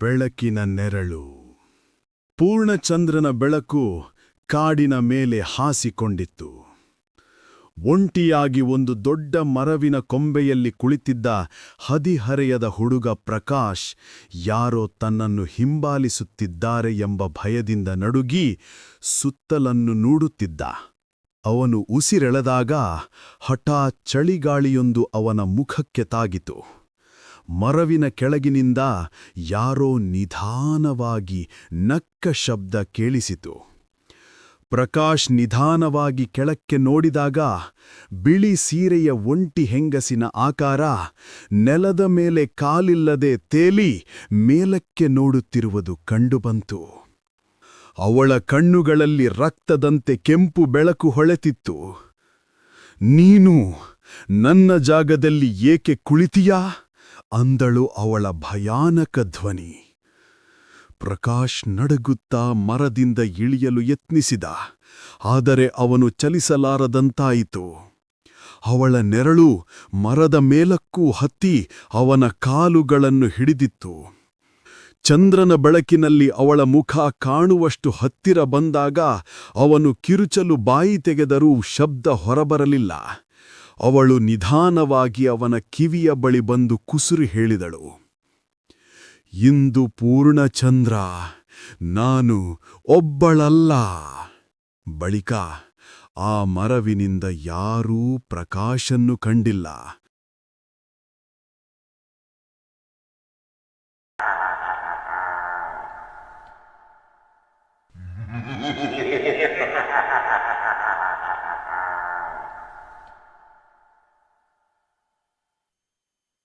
ಬೆಳಕಿನ ನೆರಳು. ಪೂರ್ಣಚಂದ್ರನ ಬೆಳಕು ಕಾಡಿನ ಮೇಲೆ ಹಾಸಿಕೊಂಡಿತ್ತು. ಒಂಟಿಯಾಗಿ ಒಂದು ದೊಡ್ಡ ಮರವಿನ ಕೊಂಬೆಯಲ್ಲಿ ಕುಳಿತಿದ್ದ ಹದಿಹರೆಯದ ಹುಡುಗ ಪ್ರಕಾಶ್ ಯಾರೋ ತನ್ನನ್ನು ಹಿಂಬಾಲಿಸುತ್ತಿದ್ದಾರೆ ಎಂಬ ಭಯದಿಂದ ನಡುಗಿ ಸುತ್ತಲನ್ನು ನೋಡುತ್ತಿದ್ದ. ಅವನು ಉಸಿರೆಳೆದಾಗ ಹಠಾ ಚಳಿಗಾಳಿಯೊಂದು ಅವನ ಮುಖಕ್ಕೆ ತಾಗಿತು. ಮರವಿನ ಕೆಳಗಿನಿಂದ ಯಾರೋ ನಿಧಾನವಾಗಿ ನಕ್ಕ ಶಬ್ದ ಕೇಳಿಸಿತು. ಪ್ರಕಾಶ್ ನಿಧಾನವಾಗಿ ಕೆಳಕ್ಕೆ ನೋಡಿದಾಗ ಬಿಳಿ ಸೀರೆಯ ಒಂಟಿ ಹೆಂಗಸಿನ ಆಕಾರ ನೆಲದ ಮೇಲೆ ಕಾಲಿಲ್ಲದೆ ತೇಲಿ ಮೇಲಕ್ಕೆ ನೋಡುತ್ತಿರುವುದು ಕಂಡುಬಂತು. ಅವಳ ಕಣ್ಣುಗಳಲ್ಲಿ ರಕ್ತದಂತೆ ಕೆಂಪು ಬೆಳಕು ಹೊಳೆತಿತ್ತು. ನೀನು ನನ್ನ ಜಾಗದಲ್ಲಿ ಏಕೆ ಕುಳಿತೀಯಾ? ಅಂದಳು ಅವಳ ಭಯಾನಕ ಧ್ವನಿ. ಪ್ರಕಾಶ್ ನಡುಗುತ್ತಾ ಮರದಿಂದ ಇಳಿಯಲು ಯತ್ನಿಸಿದ, ಆದರೆ ಅವನು ಚಲಿಸಲಾರದಂತಾಯಿತು. ಅವಳ ನೆರಳು ಮರದ ಮೇಲಕ್ಕೂ ಹತ್ತಿ ಅವನ ಕಾಲುಗಳನ್ನು ಹಿಡಿದಿತ್ತು. ಚಂದ್ರನ ಬೆಳಕಿನಲ್ಲಿ ಅವಳ ಮುಖ ಕಾಣುವಷ್ಟು ಹತ್ತಿರ ಬಂದಾಗ ಅವನು ಕಿರುಚಲು ಬಾಯಿ ತೆಗೆದರೂ ಶಬ್ದ ಹೊರಬರಲಿಲ್ಲ. ಅವಳು ನಿಧಾನವಾಗಿ ಅವನ ಕಿವಿಯ ಬಳಿ ಬಂದು ಕುಸುರು ಹೇಳಿದಳು, ಇಂದು ಪೂರ್ಣಚಂದ್ರ, ನಾನು ಒಬ್ಬಳಲ್ಲ ಬಳಿಕ ಆ ಮರವಿನಿಂದ ಯಾರೂ ಪ್ರಕಾಶನ್ನು ಕಂಡಿಲ್ಲ Ha ha ha ha ha!